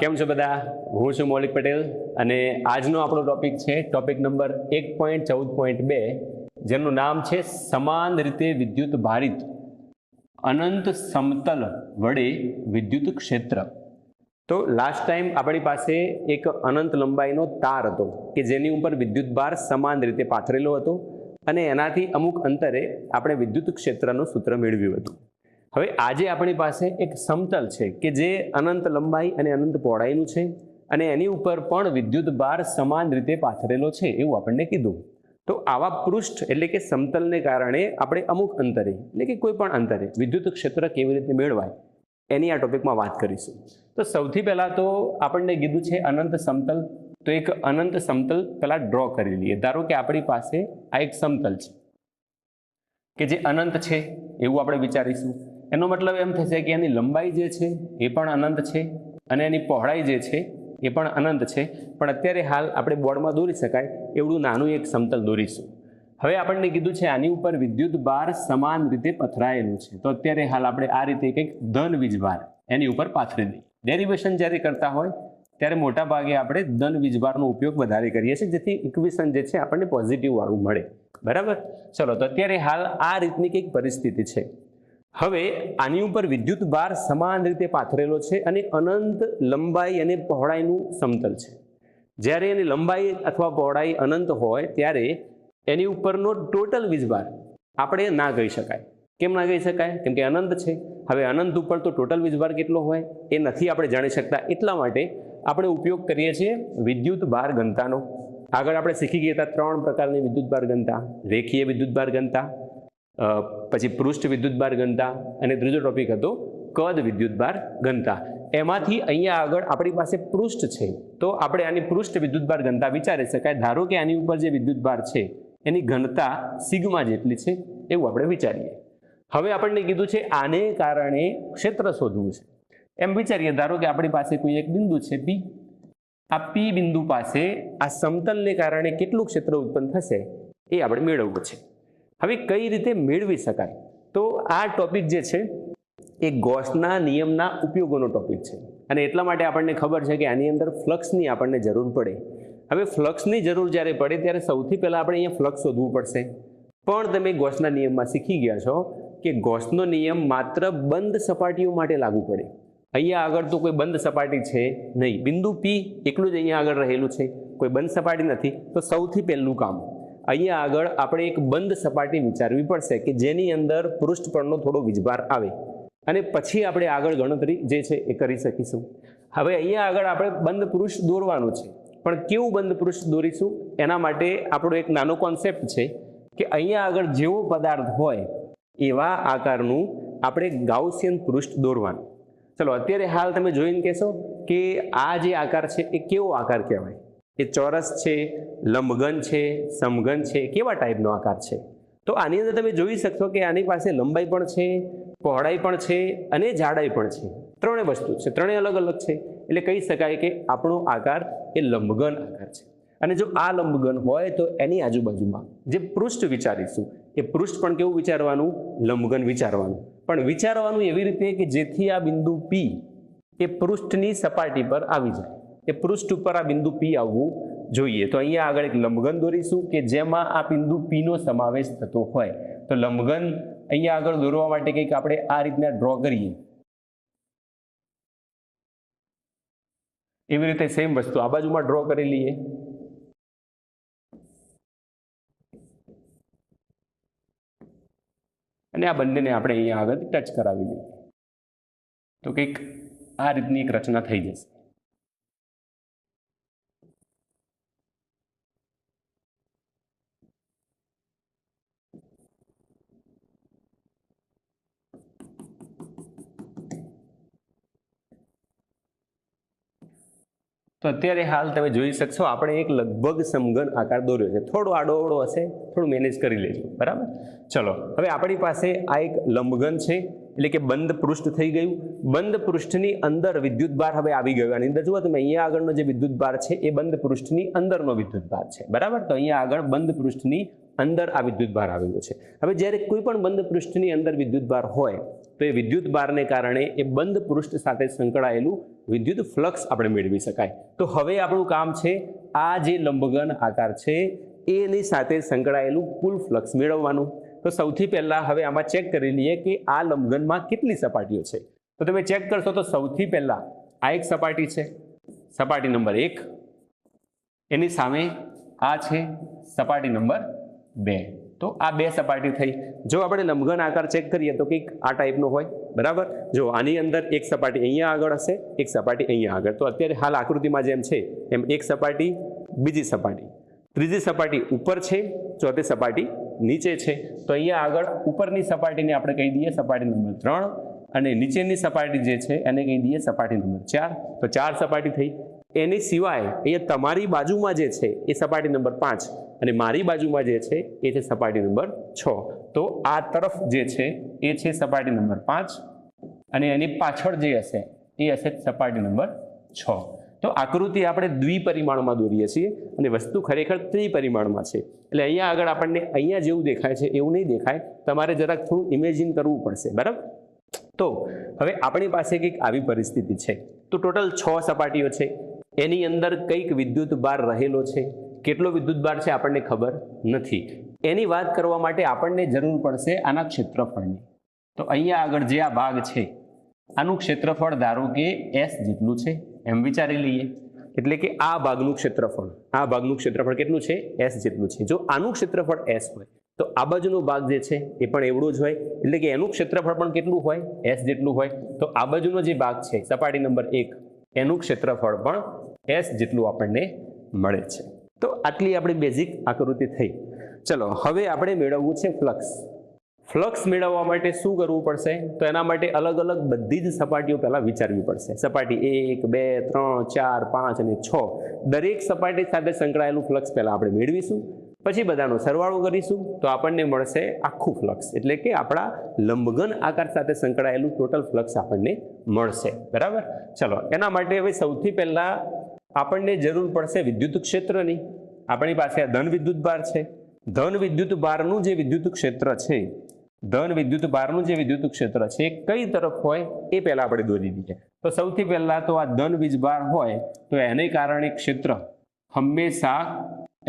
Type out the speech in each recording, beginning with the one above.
કેમ છો બધા? હું છું મૌલિક પટેલ અને આજનો આપણો ટોપિક છે ટોપિક નંબર એક પોઈન્ટ ચૌદ પોઈન્ટ બે, જેનું નામ છે સમાન રીતે વિદ્યુત ભારિત. અનંત સમતલ વડે વિદ્યુત ક્ષેત્ર. તો લાસ્ટ ટાઈમ આપણી પાસે એક અનંત લંબાઈનો તાર હતો, કે જેની ઉપર વિદ્યુત ભાર સમાન રીતે પાથરેલો હતો અને એનાથી અમુક અંતરે આપણે વિદ્યુત ક્ષેત્રનું સૂત્ર મેળવ્યું હતું. હવે આજે આપણી પાસે એક સમતલ છે કે જે અનંત લંબાઈ અને અનંત પહોળાઈનું છે અને એની ઉપર પણ વિદ્યુત ભાર સમાન રીતે પાથરેલો છે એવું આપણને કીધું. તો આવા પૃષ્ઠ એટલે કે સમતલને કારણે આપણે અમુક અંતરે એટલે કે કોઈ પણ અંતરે વિદ્યુત ક્ષેત્ર કેવી રીતે મેળવાય એની આ ટોપિકમાં વાત કરીશું. તો સૌથી પહેલાં તો આપણને કીધું છે અનંત સમતલ. તો એક અનંત સમતલ પહેલાં ડ્રો કરી લઈએ. ધારો કે આપણી પાસે આ એક સમતલ છે કે જે અનંત છે એવું આપણે વિચારીશું. એનો મતલબ એમ થશે કે એની લંબાઈ જે છે એ પણ અનંત છે અને એની પહોળાઈ જે છે એ પણ અનંત છે. પણ અત્યારે હાલ આપણે બોર્ડમાં દોરી શકાય એવડું નાનું એક સમતલ દોરીશું. હવે આપણને કીધું છે આની ઉપર વિદ્યુત ભાર સમાન રીતે પથરાયેલું છે. તો અત્યારે હાલ આપણે આ રીતે કંઈક ધન વીજભાર એની ઉપર પાથરી દઈએ. ડેરિવેશન જ્યારે કરતા હોય, ત્યારે મોટા ભાગે આપણે ધન વીજભારનો ઉપયોગ વધારે કરીએ છીએ, જેથી ઇક્વેશન જે છે આપણને પોઝિટિવ વાળું મળે. બરાબર? ચલો, તો અત્યારે હાલ આ રીતની કંઈક પરિસ્થિતિ છે. હવે આની ઉપર વિદ્યુત ભાર સમાન રીતે પાથરેલો છે અને અનંત લંબાઈ અને પહોળાઈનું સમતલ છે. જ્યારે એની લંબાઈ અથવા પહોળાઈ અનંત હોય ત્યારે એની ઉપરનો ટોટલ વીજભાર આપણે ના કહી શકાય. કેમ ના કહી શકાય? કેમ કે અનંત છે. હવે અનંત ઉપર તો ટોટલ વીજભાર કેટલો હોય એ નથી આપણે જાણી શકતા. એટલા માટે આપણે ઉપયોગ કરીએ છીએ વિદ્યુત ભાર ઘનતાનો. આગળ આપણે શીખી ગયા હતા ત્રણ પ્રકારની વિદ્યુત ભાર ઘનતા. રેખીય વિદ્યુત ભાર ઘનતા પછી પૃષ્ઠ વિદ્યુતભાર ઘનતા અને ત્રીજો ટોપિક હતો કદ વિદ્યુતભાર ઘનતા. એમાંથી અહીંયા આગળ આપણી પાસે પૃષ્ઠ છે. તો આપણે આની પૃષ્ઠ વિદ્યુતભાર ઘનતા વિચારી શકાય. ધારો કે આની ઉપર જે વિદ્યુતભાર છે, એની ઘનતા સિગ્મા જેટલી છે એવું આપણે વિચારીએ. હવે આપણને કીધું છે આને કારણે ક્ષેત્ર શોધવું છે. એમ વિચારીએ, ધારો કે આપણી પાસે કોઈ એક બિંદુ છે પી આ પી બિંદુ પાસે આ સમતલને કારણે કેટલું ક્ષેત્ર ઉત્પન્ન થશે એ આપણે મેળવવું છે. હવે કઈ રીતે મેળવી શકાય? તો આ ટોપિક જે છે, એ ગોસના નિયમના ઉપયોગોનો ટોપિક છે. અને એટલા માટે આપણને ખબર છે કે આની અંદર ફ્લક્સની આપણને જરૂર પડે. હવે ફ્લક્સની જરૂર જ્યારે પડે ત્યારે સૌથી પહેલાં આપણે અહીંયા ફ્લક્સ શોધવું પડશે. પણ તમે ગોસના નિયમમાં શીખી ગયા છો કે ગોસનો નિયમ માત્ર બંધ સપાટીઓ માટે લાગુ પડે. અહીંયા આગળ તો કોઈ બંધ સપાટી છે નહીં. બિંદુ પી એકલું જ અહીંયા આગળ રહેલું છે. કોઈ બંધ સપાટી નથી. તો સૌથી પહેલું કામ અહીંયા આગળ આપણે એક બંધ સપાટી વિચારવી પડશે કે જેની અંદર પૃષ્ઠ પરનો થોડો વીજભાર આવે. અને પછી આપણે આગળ ગણતરી જે છે એ કરી શકીશું. હવે અહીંયા આગળ આપણે બંધ પૃષ્ઠ દોરવાનું છે. પણ કેવું બંધ પૃષ્ઠ દોરીશું? એના માટે આપણો એક નાનો કોન્સેપ્ટ છે કે અહીંયા આગળ જેવો પદાર્થ હોય એવા આકારનું આપણે ગાઉસિયન પૃષ્ઠ દોરવાનું. ચલો, અત્યારે હાલ તમે જોઈને કહેશો કે આ જે આકાર છે એ કેવો આકાર કહેવાય? એ ચોરસ છે લંબઘન છે સમઘન છે, કેવા ટાઈપનો આકાર છે? તો આની અંદર તમે જોઈ શકશો કે આની પાસે લંબાઈ પણ છે, પહોળાઈ પણ છે અને જાડાઈ પણ છે. ત્રણેય વસ્તુ છે. ત્રણેય અલગ અલગ છે. એટલે કહી શકાય કે આપણો આકાર એ લંબઘન આકાર છે. અને જો આ લંબઘન હોય તો એની આજુબાજુમાં જે પૃષ્ઠ વિચારીશું, એ પૃષ્ઠ પણ કેવું વિચારવાનું? લંબઘન વિચારવાનું. પણ વિચારવાનું એવી રીતે કે જેથી આ બિંદુ પી એ પૃષ્ઠની સપાટી પર આવી જાય. એ પૃષ્ઠ ઉપર આ બિંદુ પી આવવું જોઈએ. તો અહીંયા આગળ એક લંબઘન દોરીશું કે જેમાં આ બિંદુ પીનો સમાવેશ થતો હોય. તો લંબઘન અહીંયા આગળ દોરવા માટે કંઈક આપણે આ રીતના ડ્રો કરીએ. એવી રીતે સેમ વસ્તુ. આ બાજુમાં ડ્રો કરી લઈએ. અને આ બંનેને આપણે અહીંયા આગળ ટચ કરાવી લઈએ. તો કંઈક આ રીતની એક રચના થઈ જશે. તો અત્યારે હાલ તમે જોઈ શકશો, આપણે એક લગભગ સમઘન આકાર દોર્યો છે. થોડો આડો હશે, થોડું મેનેજ કરી લેજો, બરાબર? ચલો, હવે આપણી પાસે આ એક લંબઘન છે, એટલે કે બંધ પૃષ્ઠ થઈ ગયું. બંધ પૃષ્ઠની અંદર વિદ્યુત ભાર હવે આવી ગયો, આની અંદર જુઓ તમે, અહીંયા આગળનો જે વિદ્યુત ભાર છે, એ બંધ પૃષ્ઠની અંદરનો વિદ્યુત ભાર છે, બરાબર? તો અહીંયા આગળ બંધ પૃષ્ઠની અંદર આ વિદ્યુતભાર આવેલો છે. હવે જ્યારે કોઈ પણ બંધ પૃષ્ઠની અંદર વિદ્યુતભાર હોય તો એ વિદ્યુત બારને કારણે એ બંધ પૃષ્ઠ સાથે સંકળાયેલું વિદ્યુત ફ્લક્સ આપણે મેળવી શકાય. તો હવે આપણું કામ છે, આ જે લંબઘન આકાર છે, એની સાથે સંકળાયેલું કુલ ફ્લક્સ મેળવવાનું. તો સૌથી પહેલાં હવે આમાં ચેક કરી લઈએ કે આ લંબઘનમાં કેટલી સપાટીઓ છે. તો તમે ચેક કરશો તો સૌથી પહેલાં આ એક સપાટી છે, સપાટી નંબર એક. એની સામે આ છે સપાટી નંબર બે. તો આ બે સપાટી થઈ. જો આપણે લંબઘન આકાર ચેક કરીએ તો કંઈક આ ટાઈપનો હોય, બરાબર? જો આની અંદર એક સપાટી અહીંયા આગળ હશે, એક સપાટી અહીંયા આગળ. તો અત્યારે હાલ આકૃતિમાં જેમ છે, એમ એક સપાટી, બીજી સપાટી. ત્રીજી સપાટી ઉપર છે, ચોથી સપાટી નીચે છે. તો અહીંયા આગળ ઉપરની સપાટીને આપણે કહી દઈએ સપાટી નંબર ત્રણ અને નીચેની સપાટી જે છે એને કહી દઈએ સપાટી નંબર ચાર. તો ચાર સપાટી થઈ. એની સિવાય અહીંયા તમારી બાજુમાં જે છે એ સપાટી નંબર પાંચ. અને મારી બાજુમાં જે છે એ છે સપાટી નંબર છ. તો આ તરફ જે છે એ છે સપાટી નંબર પાંચ અને એની પાછળ જે હશે એ હશે સપાટી નંબર છ. તો આકૃતિ આપણે દ્વિપરિમાણમાં દોરીએ છીએ અને વસ્તુ ખરેખર ત્રિપરિમાણમાં છે. એટલે અહીંયા આગળ આપણને અહીંયા જેવું દેખાય છે એવું નહીં દેખાય. તમારે જરાક થોડું ઇમેજિન કરવું પડશે. બરાબર? તો હવે આપણી પાસે કંઈક આવી પરિસ્થિતિ છે. તો ટોટલ છ સપાટીઓ છે. એની અંદર કંઈક વિદ્યુત ભાર રહેલો છે. કેટલો વિદ્યુત ભાર છે આપણને ખબર નથી. એની વાત કરવા માટે આપણને જરૂર પડશે આના ક્ષેત્રફળની. તો અહીંયા આગળ જે આ ભાગ છે, આનું ક્ષેત્રફળ ધારો કે એસ જેટલું છે, એમ વિચારી લઈએ. એટલે કે આ ભાગનું ક્ષેત્રફળ, આ ભાગનું ક્ષેત્રફળ કેટલું છે? એસ જેટલું છે. જો આનું ક્ષેત્રફળ એસ હોય, તો આ બાજુનો ભાગ જે છે, એ પણ એવડો જ હોય. એટલે કે એનું ક્ષેત્રફળ પણ કેટલું હોય? એસ જેટલું હોય. તો આ બાજુનો જે ભાગ છે, સપાટી નંબર એક, એનું ક્ષેત્રફળ પણ એસ જેટલું આપણને મળે છે. તો આટલી આપણી બેઝિક આકૃતિ થઈ. ચલો, હવે આપણે મેળવવું છે ફ્લક્સ ફ્લક્સ મેળવવા માટે શું કરવું પડશે? તો એના માટે અલગ અલગ બધી જ સપાટીઓ પહેલાં વિચારવી પડશે. સપાટી એક, બે, ત્રણ, ચાર, પાંચ અને છ. દરેક સપાટી સાથે સંકળાયેલું ફ્લક્સ પહેલાં આપણે મેળવીશું. પછી બધાનો સરવાળો કરીશું. તો આપણને મળશે આખું ફ્લક્સ એટલે કે આપણા લંબઘન આકાર સાથે સંકળાયેલું ટોટલ ફ્લક્સ આપણને મળશે. બરાબર? ચલો, એના માટે હવે સૌથી પહેલાં આપણને જરૂર પડશે વિદ્યુત ક્ષેત્રની. આપણી પાસે આ ધન વિદ્યુત ભાર છે. ધન વિદ્યુત ભારનું જે વિદ્યુત ક્ષેત્ર છે, ધન વિદ્યુત ભારનું જે વિદ્યુત ક્ષેત્ર છે કઈ તરફ હોય એ પહેલાં આપણે દોરી દઈએ. તો સૌથી પહેલાં તો આ ધન વીજભાર હોય, તો એને કારણે ક્ષેત્ર હંમેશા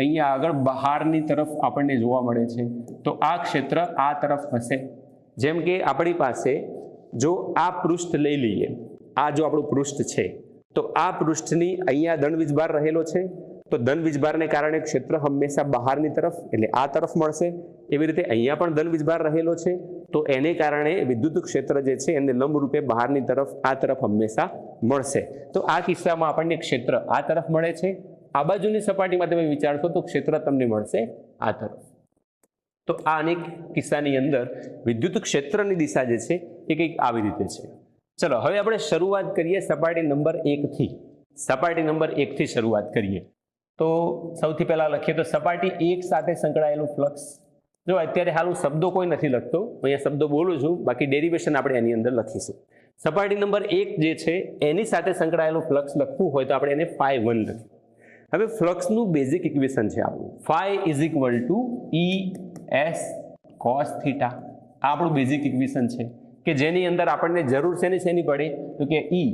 અહીંયા આગળ બહારની તરફ આપણને જોવા મળે છે. તો આ ક્ષેત્ર આ તરફ હશે. જેમ કે આપણી પાસે જો આ પૃષ્ઠ લઈ લઈએ, આ જો આપણું પૃષ્ઠ છે તો આ પૃષ્ઠની અહીંયા દંડવીજભાર વીજભાર રહેલો છે. તો દંડવીજભારને વીજભારને કારણે ક્ષેત્ર હંમેશા બહારની તરફ, એટલે આ તરફ મળશે. એવી રીતે અહીંયા પણ દંડવીજભાર વીજભાર રહેલો છે. તો એને કારણે વિદ્યુત ક્ષેત્ર જે છે એને લંબરૂપે બહારની તરફ, આ તરફ હંમેશા મળશે. તો આ કિસ્સામાં આપણને ક્ષેત્ર આ તરફ મળે છે. આ બાજુની સપાટીમાં તમે વિચારશો તો ક્ષેત્ર તમને મળશે આ તરફ. તો આ અનેક કિસ્સાની અંદર વિદ્યુત ક્ષેત્રની દિશા જે છે એ કંઈક આવી રીતે છે. ચલો, હવે આપણે શરૂઆત કરીએ સપાટી નંબર એકથી સપાટી નંબર એકથી શરૂઆત કરીએ. તો સૌથી પહેલાં લખીએ, તો સપાટી એક સાથે સંકળાયેલું ફ્લક્સ જો અત્યારે હાલ હું શબ્દો કોઈ નથી લખતો અહીંયા શબ્દો બોલું છું, બાકી ડેરિવેશન આપણે એની અંદર લખીશું. સપાટી નંબર એક જે છે, એની સાથે સંકળાયેલું ફ્લક્સ લખવું હોય તો આપણે એને ફાઈ વન લખીએ. હવે ફ્લક્સનું બેઝિક ઇક્વેશન છે આપણું. Phi is equal to E S cos theta આ આપણું બેઝિક ઇક્વેશન છે. કે જેની અંદર આપણને જરૂર શેની શેની પડે? તો કે ઈ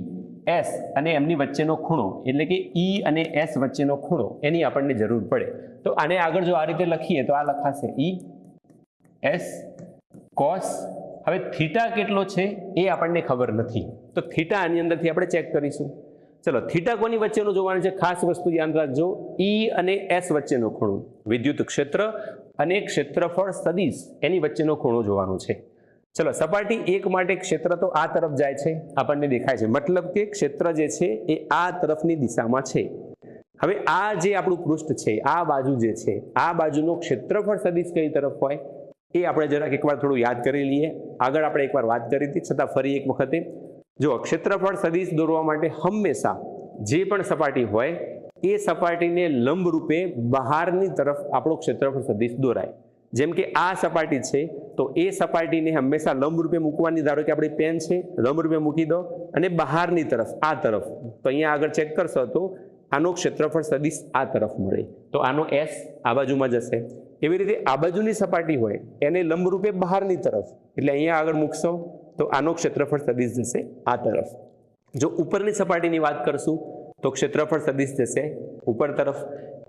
એસ અને એમની વચ્ચેનો ખૂણો. એટલે કે ઈ અને એસ વચ્ચેનો ખૂણો. એની આપણને જરૂર પડે. તો આને આગળ જો આ રીતે લખીએ, તો આ લખાશે ઈ એસ કોસ હવે થીટા કેટલો છે એ આપણને ખબર નથી. તો થીટા આની અંદરથી આપણે ચેક કરીશું. ચલો, થીટા કોની વચ્ચેનું જોવાનું છે? ખાસ વસ્તુ યાદ રાખજો. ઈ અને એસ વચ્ચેનો ખૂણો. વિદ્યુત ક્ષેત્ર અને ક્ષેત્રફળ સદીશ એની વચ્ચેનો ખૂણો જોવાનો છે. ચલો, સપાટી એક માટે ક્ષેત્ર તો આ તરફ જાય છે, આપણને દેખાય છે. મતલબ કે ક્ષેત્ર જે છે એ આ તરફની દિશામાં છે. હવે આ જે આપણું પૃષ્ઠ છે, આ બાજુ જે છે, આ બાજુનો ક્ષેત્રફળ સદિશ કઈ તરફ હોય? એ આપણે જરાક એકવાર થોડું યાદ કરી લઈએ. આગળ આપણે એકવાર વાત કરી હતી, છતાં ફરી એક વખતે. જો, ક્ષેત્રફળ સદિશ દોરવા માટે હંમેશા જે પણ સપાટી હોય, એ સપાટીને લંબરૂપે બહારની તરફ આપણો ક્ષેત્રફળ સદિશ દોરાય. જેમ કે આ સપાટી છે, તો એ સપાટીને હંમેશા લંબરૂપે મૂકવાની, ધારો કે આપણી પેન છે લંબરૂપે મૂકી દો અને બહારની તરફ, આ તરફ. તો અહીંયા આગળ ચેક કરશો તો આનો ક્ષેત્રફળ સદિશ આ તરફ મળે. તો આનો એસ આ બાજુમાં જશે. એવી રીતે આ બાજુની સપાટી હોય, એને લંબરૂપે બહારની તરફ, એટલે અહીંયા આગળ મૂકશો, તો આનો ક્ષેત્રફળ સદિશ જશે આ તરફ. જો ઉપરની સપાટીની વાત કરશું, તો ક્ષેત્રફળ સદીશ જશે ઉપર તરફ.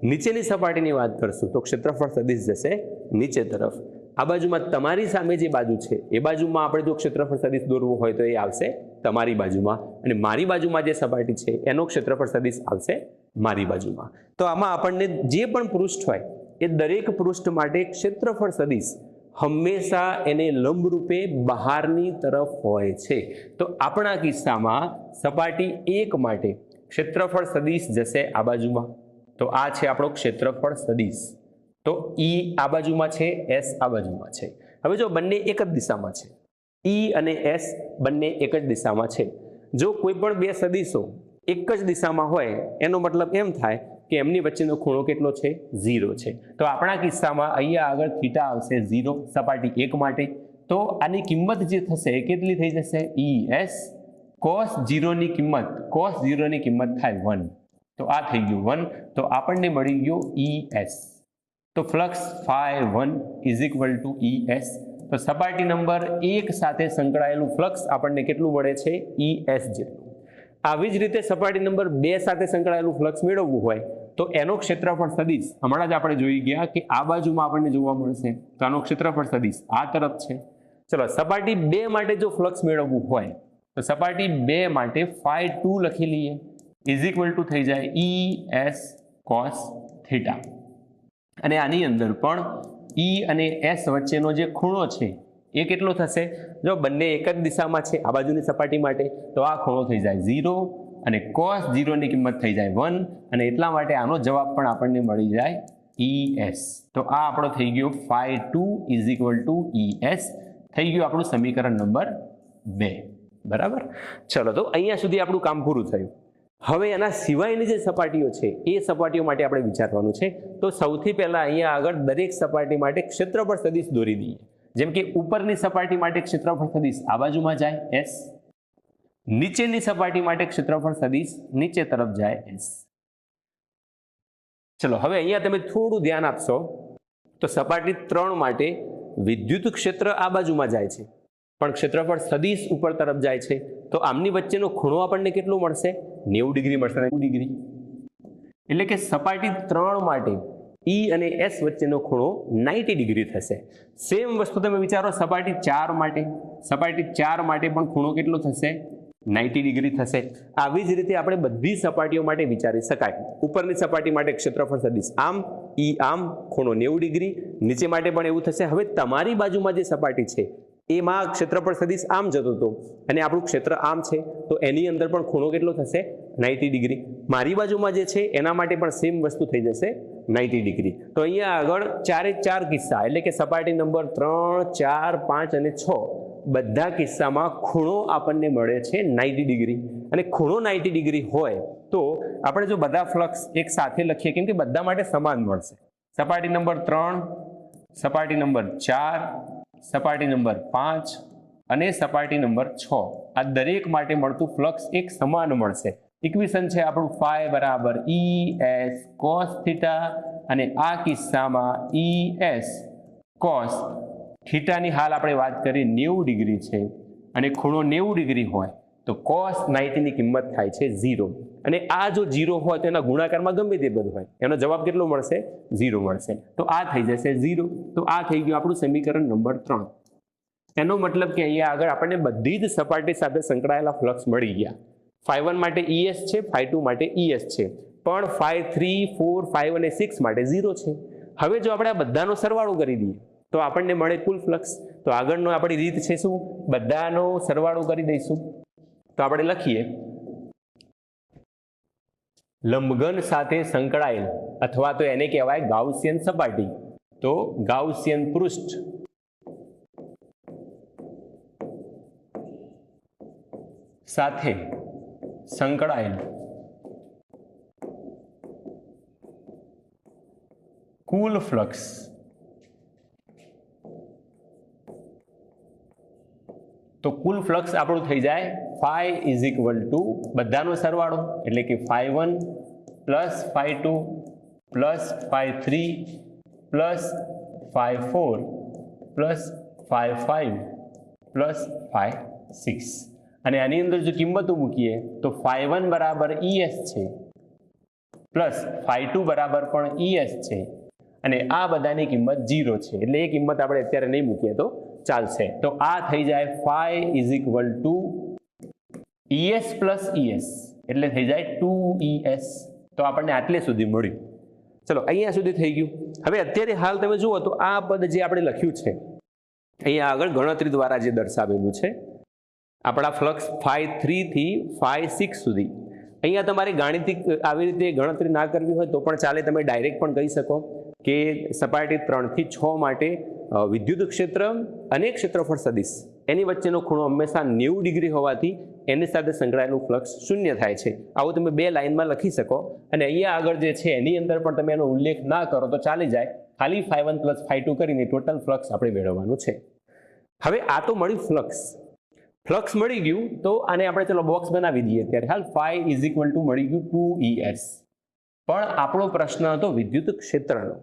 નીચેની સપાટીની વાત કરશું, તો ક્ષેત્રફળ સદિશ જશે નીચે તરફ. આ બાજુમાં તમારી સામે જે બાજુ છે, એ બાજુમાં આપણે જો ક્ષેત્રફળ સદિશ દોરવું હોય તો એ આવશે તમારી બાજુમાં. અને મારી બાજુમાં જે સપાટી છે, એનો ક્ષેત્રફળ સદિશ આવશે મારી બાજુમાં. તો આમાં આપણને જે પણ પૃષ્ઠ હોય, એ દરેક પૃષ્ઠ માટે ક્ષેત્રફળ સદિશ હંમેશા એને લંબરૂપે બહારની તરફ હોય છે. તો આપણા કિસ્સામાં સપાટી એક માટે ક્ષેત્રફળ સદિશ જશે આ બાજુમાં. તો આ છે આપણો ક્ષેત્રફળ સદિશ. તો ઈ આ બાજુમાં છે એસ આ બાજુમાં છે. હવે જો બંને એક જ દિશામાં છે ઈ અને એસ બંને એક જ દિશામાં છે. જો કોઈ પણ બે સદિશો એક જ દિશામાં હોય, એનો મતલબ એમ થાય કે એમની વચ્ચેનો ખૂણો કેટલો છે? ઝીરો છે. તો આપણા કિસ્સામાં અહીંયા આગળ થીટા આવશે ઝીરો સપાટી એક માટે. તો આની કિંમત જે થશે કેટલી થઈ જશે? ઈ એસ કોસ ઝીરોની કિંમત કોસ ઝીરોની કિંમત થાય વન તો આ થઈ ગયું વન. તો આપણને મળી ગયું ઈ એસ તો flux phi one is equal to E S તો સપાટી નંબર એક સાથે સંકળાયેલું ફ્લક્સ આપણને કેટલું મળે છે? ઈ એસ જેટલું. આવી જ રીતે સપાટી નંબર બે સાથે સંકળાયેલું ફ્લક્સ મેળવવું હોય, તો એનો ક્ષેત્રફળ સદીશ. હમણાં જ આપણે જોઈ ગયા કે આ બાજુમાં આપણને જોવા મળશે. તો આનો ક્ષેત્રફળ સદિશ. આ તરફ છે. ચલો, સપાટી બે માટે જો ફ્લક્સ મેળવવું હોય, તો સપાટી બે માટે ફાય ટુ લખી લઈએ. ઇઝ ઇક્વલ ટુ થઈ જાય ઈ એસ કોસ થીટા અને આની અંદર પણ ઈ અને એસ વચ્ચેનો જે ખૂણો છે, એ કેટલો થશે? જો બંને એક જ દિશામાં છે, આ બાજુની સપાટી માટે, તો આ ખૂણો થઈ જાય ઝીરો અને કોસ ઝીરોની કિંમત થઈ જાય વન અને એટલા માટે આનો જવાબ પણ આપણને મળી જાય ઈ એસ તો આ આપણો થઈ ગયો phi two is equal to E S થઈ ગયું આપણું સમીકરણ નંબર બે. બરાબર? ચલો તો અહીંયા સુધી આપણું કામ પૂરું થયું. હવે એના સિવાયની જે સપાટીઓ છે, એ સપાટીઓ માટે આપણે વિચારવાનું છે. તો સૌથી પહેલાં અહીંયા આગળ દરેક સપાટી માટે ક્ષેત્રફળ સદિશ દોરી દઈએ. જેમ કે ઉપરની સપાટી માટે ક્ષેત્રફળ સદિશ આ બાજુમાં જાય, એસ. નીચેની સપાટી માટે ક્ષેત્રફળ સદિશ નીચે તરફ જાય, એસ. ચલો, હવે અહીંયા તમે થોડું ધ્યાન આપશો. તો સપાટી ત્રણ માટે વિદ્યુત ક્ષેત્ર આ બાજુમાં જાય છે. પણ ક્ષેત્રફળ સદીશ ઉપર તરફ જાય છે. તો આમની વચ્ચેનો ખૂણો આપણને કેટલો મળશે? નેવું ડિગ્રી મળશે. નેવું ડિગ્રી. એટલે કે સપાટી ત્રણ માટે ઈ અને એસ વચ્ચેનો ખૂણો નાઇન્ટી ડિગ્રી થશે. સેમ વસ્તુ તમે વિચારો, સપાટી ચાર માટે. સપાટી ચાર માટે પણ ખૂણો કેટલો થશે? નાઇન્ટી ડિગ્રી થશે. આવી જ રીતે આપણે બધી સપાટીઓ માટે વિચારી શકાય. ઉપરની સપાટી માટે ક્ષેત્રફળ સદીશ. આમ ઈ આમ, ખૂણો નેવું ડિગ્રી. નીચે માટે પણ એવું થશે. હવે તમારી બાજુમાં જે સપાટી છે એમાં ક્ષેત્રફળ સદીશ આમ જતો હતો અને આપણું ક્ષેત્ર આમ છે, તો એની અંદર પણ ખૂણો કેટલો થશે? Ninety degree. મારી બાજુમાં જે છે, એના માટે પણ સેમ વસ્તુ થઈ જશે, નાઇન્ટી ડિગ્રી. તો અહીંયા આગળ ચારે ચાર કિસ્સા, એટલે કે સપાટી નંબર ત્રણ, ચાર, પાંચ અને છ, બધા કિસ્સામાં ખૂણો આપણને મળે છે નાઇન્ટી ડિગ્રી. અને ખૂણો નાઇન્ટી ડિગ્રી હોય, તો આપણે જો બધા ફ્લક્સ એક સાથે લખીએ, કેમ કે બધા માટે સમાન મળશે. સપાટી નંબર ત્રણ, સપાટી નંબર ચાર સપાટી નંબર પાંચ અને સપાટી નંબર છ. આ દરેક માટે મળતું ફ્લક્સ એક સમાન મળશે. ઇક્વેશન છે આપણું ફાઈ બરાબર ઈ એસ કોસ થીટા અને આ કિસ્સામાં ઈ એસ કોસ થીટાની હાલ આપણે વાત કરી નેવું ડિગ્રી છે અને ખૂણો નેવું ડિગ્રી હોય તો કોસ નાઇન્ટીની કિંમત થાય છે ઝીરો. અને આ જો ઝીરો હોય તો એના ગુણાકારમાં ગમે તે બધું હોય. એનો જવાબ કેટલો મળશે? ઝીરો મળશે. તો આ થઈ જશે ઝીરો તો આ થઈ ગયું આપણું સમીકરણ નંબર ત્રણ. એનો મતલબ કે અહીંયા આગળ આપણને બધી જ સપાટી સાથે સંકળાયેલા ફ્લક્સ મળી ગયા. ફાઈવ વન માટે ઈએસ છે ફાઈ ટુ માટે ઈએસ છે. પણ ફાઈવ થ્રી ફોર ફાઈવ અને સિક્સ માટે ઝીરો છે. હવે જો આપણે આ બધાનો સરવાળો કરી દઈએ, તો આપણને મળે કુલ ફ્લક્સ તો આગળનો આપણી રીત છે શું? બધાનો સરવાળો કરી દઈશું. તો આપણે લખીએ. લંબઘન સાથે સંકળાયેલ અથવા તો એને કહેવાય ગાઉસિયન સપાટી. તો ગાઉસિયન પૃષ્ઠ. સાથે સંકળાયેલ. કુલ ફ્લક્સ. તો કુલ ફ્લક્સ આપણું થઈ જાય ફાઈ ઇઝ ઇક્વલ ટુ બધાનો સરવાળો, એટલે કે phi one plus phi two plus phi three plus phi four plus phi five plus phi six. અને આની અંદર જો કિંમતો મૂકીએ, તો ફાઇવ વન બરાબર ઈએસ છે, પ્લસ ફાઇવ ટુ બરાબર પણ ઈએસ છે. અને આ બધાની કિંમત જીરો છે, એટલે એ કિંમત આપણે અત્યારે નહીં મૂકીએ તો ચાલશે. તો આ થઈ જાય phi is equal to ES plus ES એટલે થઈ જાય ટુ ઈએસ તો આપણને આટલે સુધી મળ્યું. ચલો, અહીંયા સુધી થઈ ગયું. હવે અત્યારે હાલ તમે જુઓ તો આ પદ જે આપણે લખ્યું છે, અહીંયા આગળ ગણતરી દ્વારા જે દર્શાવેલું છે, આપણા ફ્લક્સ ફાઈવ થ્રીથી ફાઈવ સિક્સ સુધી. અહીંયા તમારે ગાણિતિક, આવી રીતે ગણતરી ના કરવી હોય તો પણ ચાલે, તમે ડાયરેક્ટ પણ કહી શકો કે સપાટી ત્રણથી છ માટે વિદ્યુત ક્ષેત્ર અને ક્ષેત્રફળ સદિશ. એની વચ્ચેનો ખૂણો હંમેશા નેવું ડિગ્રી હોવાથી એની સાથે સંકળાયેલું ફ્લક્સ શૂન્ય થાય છે. આવું તમે બે લાઇનમાં લખી શકો. અને અહીંયા આગળ જે છે, એની અંદર પણ તમે એનો ઉલ્લેખ ના કરો તો ચાલી જાય. ખાલી five one plus five two કરીને ટોટલ ફ્લક્સ આપણે મેળવવાનું છે. હવે આ તો મળ્યું ફ્લક્સ ફ્લક્સ મળી ગયું તો આને આપણે ચલો બોક્સ બનાવી દઈએ ત્યારે. હાલ ફાઈવ ઇઝ ઇક્વલ ટુ મળી ગયું ટુ ઈએસ પણ આપણો પ્રશ્ન હતો વિદ્યુત ક્ષેત્રનો.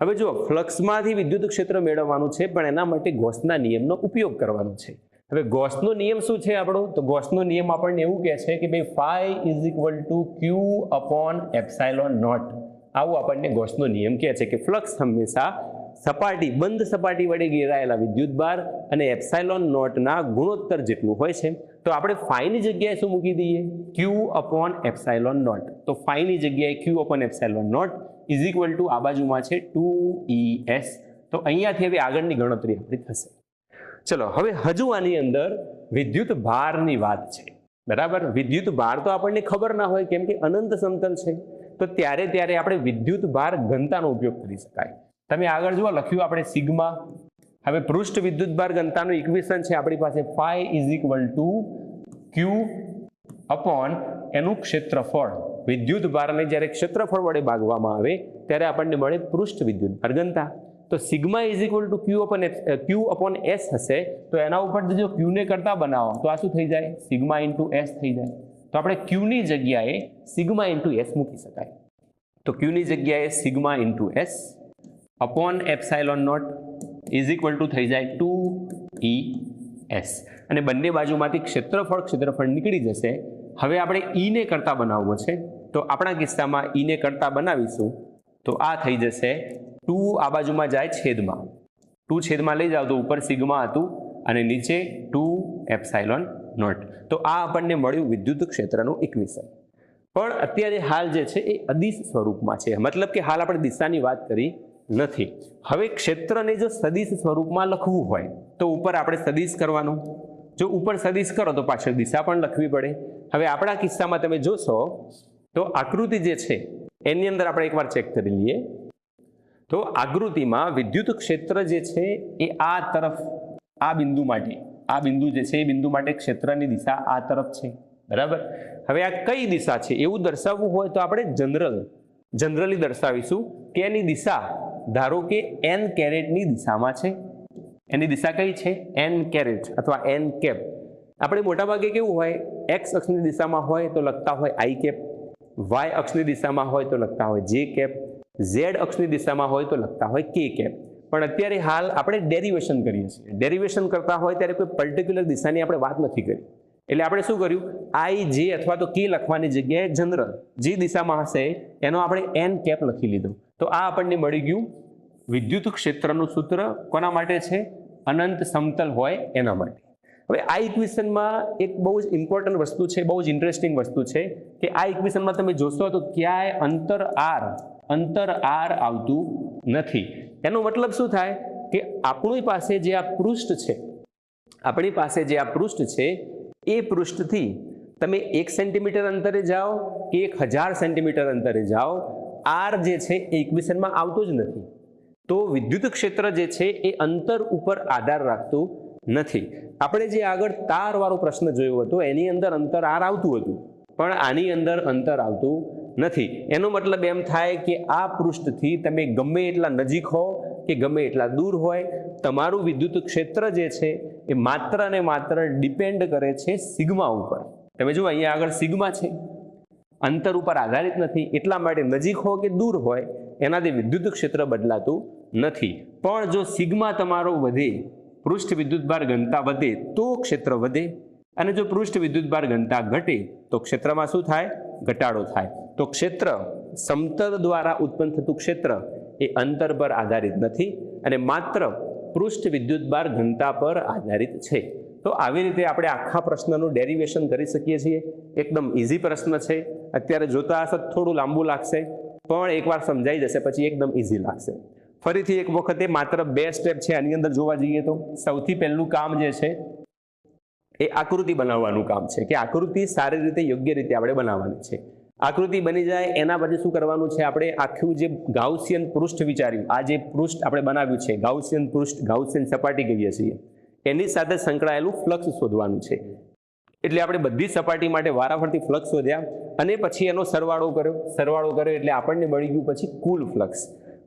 હવે જુઓ ફ્લક્સમાંથી વિદ્યુત ક્ષેત્ર મેળવવાનું છે, પણ એના માટે ગોસના નિયમનો ઉપયોગ કરવાનો છે. હવે ગોસનો નિયમ શું છે આપણો? તો ગોસનો નિયમ આપણને એવું કહે છે કે ભાઈ phi is equal to Q upon epsilon naught. આવું આપણને ગોસનો નિયમ કહે છે કે ફ્લક્સ હંમેશા સપાટી, બંધ સપાટી વડે ઘેરાયેલા વિદ્યુતભાર અને એપ્સાઇલોન નોટના ગુણોત્તર જેટલું હોય છે. તો આપણે ફાઈની જગ્યાએ શું મૂકી દઈએ? Q upon epsilon naught. તો ફાઈની જગ્યાએ Q upon epsilon naught is equal to આ બાજુમાં છે ટુ ઈ એસ. તો અહીંયાથી હવે આગળની ગણતરી આપણી થશે. ચલો, હવે હજુ આની અંદર વિદ્યુત ભારની વાત છે. બરાબર? વિદ્યુત ભાર તો આપણને ખબર ના હોય, કેમ કે અનંત સમતલ છે. તો ત્યારે ત્યારે આપણે વિદ્યુત ભાર ઘનતાનો ઉપયોગ કરી શકાય. તમે આગળ જુઓ, લખ્યું આપણે સિગ્મા. હવે પૃષ્ઠ વિદ્યુત ભાર ઘનતાનું ઇક્વેશન છે આપણી પાસે phi is equal to Q upon એનું ક્ષેત્રફળ. વિદ્યુત ભારને જ્યારે ક્ષેત્રફળ વડે ભાગવામાં આવે, ત્યારે આપણને મળે પૃષ્ઠ વિદ્યુત ભાર ઘનતા. તો sigma is equal to Q upon Q upon S હશે, તો એના ઉપર જો ક્યુને કરતા બનાવો, તો આ શું થઈ જાય? સિગ્મા ઇન્ટુ એસ થઈ જાય. તો આપણે ક્યુની જગ્યાએ સિગ્મા ઇન્ટુ એસ મૂકી શકાય. તો ક્યુની જગ્યાએ sigma into S upon epsilon naught is equal to થઈ જાય ટુ ઈ એસ અને બંને બાજુમાંથી ક્ષેત્રફળ ક્ષેત્રફળ નીકળી જશે. હવે આપણે ઈને કરતા બનાવવો છે. તો આપણા કિસ્સામાં ઈને કરતા બનાવીશું. તો આ થઈ જશે ટુ આ બાજુમાં જાય છેદમાં. ટુ છેદમાં લઈ જાઓ તો ઉપર સિગ્મા હતું અને નીચે ટુ એપ્સાઇલોન નોટ. તો આ આપણને મળ્યું વિદ્યુત ક્ષેત્રનું ઇક્વેશન પણ અત્યારે હાલ જે છે એ અદિશ સ્વરૂપમાં છે. મતલબ કે હાલ આપણે દિશાની વાત કરી નથી. હવે ક્ષેત્રને જો સદિશ સ્વરૂપમાં લખવું હોય, તો ઉપર આપણે સદિશ કરવાનું. જો ઉપર સદિશ કરો તો પાછળ દિશા પણ લખવી પડે. હવે આપણા કિસ્સામાં તમે જોશો, તો આકૃતિ જે છે, એની અંદર આપણે એકવાર ચેક કરી લઈએ. તો આકૃતિમાં વિદ્યુત ક્ષેત્ર જે છે એ આ તરફ, આ બિંદુ માટે, આ બિંદુ જે છે એ બિંદુ માટે ક્ષેત્રની દિશા આ તરફ છે. બરાબર? હવે આ કઈ દિશા છે એવું દર્શાવવું હોય તો આપણે જનરલ, જનરલી દર્શાવીશું કે એની દિશા ધારો કે એન કેરેટની દિશામાં છે. એની દિશા કઈ છે? એન કેરેટ અથવા એન કેપ. આપણે મોટાભાગે કેવું હોય? એક્સ અક્ષની દિશામાં હોય તો લખતા હોય આઈ કેપ. વાય અક્ષની દિશામાં હોય તો લખતા હોય જે કેપ. ઝેડ અક્ષની દિશામાં હોય તો લખતા હોય કે કેપ. પણ અત્યારે હાલ આપણે ડેરિવેશન કરીએ છીએ. ડેરિવેશન કરતા હોય ત્યારે કોઈ પર્ટિક્યુલર દિશાની આપણે વાત નથી કરી. એટલે આપણે શું કર્યું? આઈ જે અથવા તો કે લખવાની જગ્યાએ જનરલ જે દિશામાં હશે એનો આપણે એન કેપ લખી લીધો. તો આ આપણને મળી ગયું વિદ્યુત ક્ષેત્રનું સૂત્ર કોના માટે છે? અનંત સમતલ હોય એના માટે. હવે આ ઇક્વેશનમાં એક બહુ જ ઇમ્પોર્ટન્ટ વસ્તુ છે, બહુ જ ઇન્ટરેસ્ટિંગ વસ્તુ છે કે આ ઇક્વેશનમાં તમે જોશો તો ક્યાંય અંતર આર અંતર આર આવતું નથી. એનો મતલબ શું થાય? કે આપણી પાસે જે આ પૃષ્ઠ છે, આપણી પાસે જે આ પૃષ્ઠ છે, એ પૃષ્ઠથી તમે એક સેન્ટીમીટર અંતરે જાઓ કે એક હજાર સેન્ટીમીટર અંતરે જાઓ, આર જે છે એ ઇક્વેશનમાં આવતું જ નથી. તો વિદ્યુત ક્ષેત્ર જે છે એ અંતર ઉપર આધાર રાખતું નથી. આપણે જે આગળ તારવાળો પ્રશ્ન જોયો હતો, એની અંદર અંતર આર આવતું હતું. પણ આની અંદર અંતર આવતું નથી. એનો મતલબ એમ થાય કે આ પૃષ્ઠથી તમે ગમે એટલા નજીક હો કે ગમે એટલા દૂર હોય, તમારું વિદ્યુત ક્ષેત્ર જે છે એ માત્ર ને માત્ર ડિપેન્ડ કરે છે સિગ્મા ઉપર. તમે જુઓ, અહીંયા આગળ સિગ્મા છે. અંતર ઉપર આધારિત નથી. એટલા માટે નજીક હો કે દૂર હોય, એનાથી વિદ્યુત ક્ષેત્ર બદલાતું નથી. પણ જો સિગ્મા તમારો વધે, પૃષ્ઠ વિદ્યુતભાર ઘનતા વધે, તો ક્ષેત્ર વધે. અને જો પૃષ્ઠ વિદ્યુતભાર ઘનતા ઘટે, તો ક્ષેત્રમાં શું થાય? ઘટાડો થાય. તો ક્ષેત્ર સમતલ દ્વારા ઉત્પન્ન થતું ક્ષેત્ર એ અંતર પર આધારિત નથી અને માત્ર પૃષ્ઠ વિદ્યુતભાર ઘનતા પર આધારિત છે. તો આવી રીતે આપણે આખા પ્રશ્નનું ડેરિવેશન કરી શકીએ છીએ. એકદમ ઇઝી પ્રશ્ન છે. અત્યારે જોતા હશે થોડું લાંબુ લાગશે, પણ એકવાર સમજાઈ જશે પછી એકદમ ઇઝી લાગશે. ફરીથી એક વખતે માત્ર બે સ્ટેપ છે આની અંદર જોવા જઈએ તો. સૌથી પહેલું કામ જે છે એ આકૃતિ બનાવવાનું કામ છે કે આકૃતિ સારી રીતે યોગ્ય રીતે આપણે બનાવવાની છે. આકૃતિ બની જાય, એના પછી શું કરવાનું છે આપણે આખું જે ગાઉસિયન પૃષ્ઠ વિચાર્યું, આ જે પૃષ્ઠ આપણે બનાવ્યું છે, ગાઉસિયન પૃષ્ઠ, ગાઉસિયન સપાટી કહીએ છીએ, એની સાથે સંકળાયેલું ફ્લક્સ શોધવાનું છે. એટલે આપણે બધી સપાટી માટે વારાફરતી ફ્લક્સ શોધ્યા અને પછી એનો સરવાળો કર્યો. સરવાળો કર્યો એટલે આપણને મળી ગયું પછી કુલ ફ્લક્સ.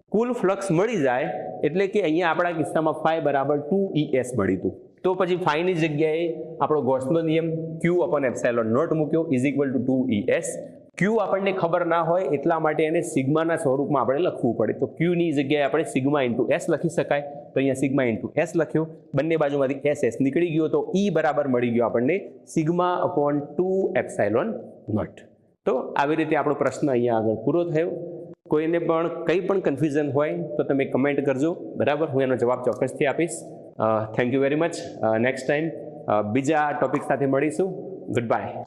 કુલ ફ્લક્સ મળી જાય એટલે કે અહીંયા આપણા કિસ્સામાં ફાઈ બરાબર ટુ ઈ એસ મળ્યું હતું. તો પછી ફાઈની જગ્યાએ આપણો ગોસનો નિયમ ક્યુ અપન એપ્સાઇલોન નોટ મૂક્યો is equal to two E S Q આપણને ખબર ના હોય એટલા માટે એને સિગ્માના સ્વરૂપમાં આપણે લખવું પડે. તો ક્યુની જગ્યાએ આપણે સિગ્મા ઇન્ટુ એસ લખી શકાય. તો અહીંયા સિગ્મા ઇન્ટુ એસ લખ્યો. બંને બાજુમાંથી એસ એસ નીકળી ગયો તો ઈ બરાબર મળી ગયો આપણને sigma upon two epsilon naught. તો આવી રીતે આપણો પ્રશ્ન અહીંયા આગળ પૂરો થયો. કોઈને પણ કંઈ પણ કન્ફ્યુઝન હોય તો તમે કમેન્ટ કરજો. બરાબર? હું એનો જવાબ ચોક્કસથી આપીશ. Thank you very much next time બીજા ટોપિક સાથે મળીશું. Good bye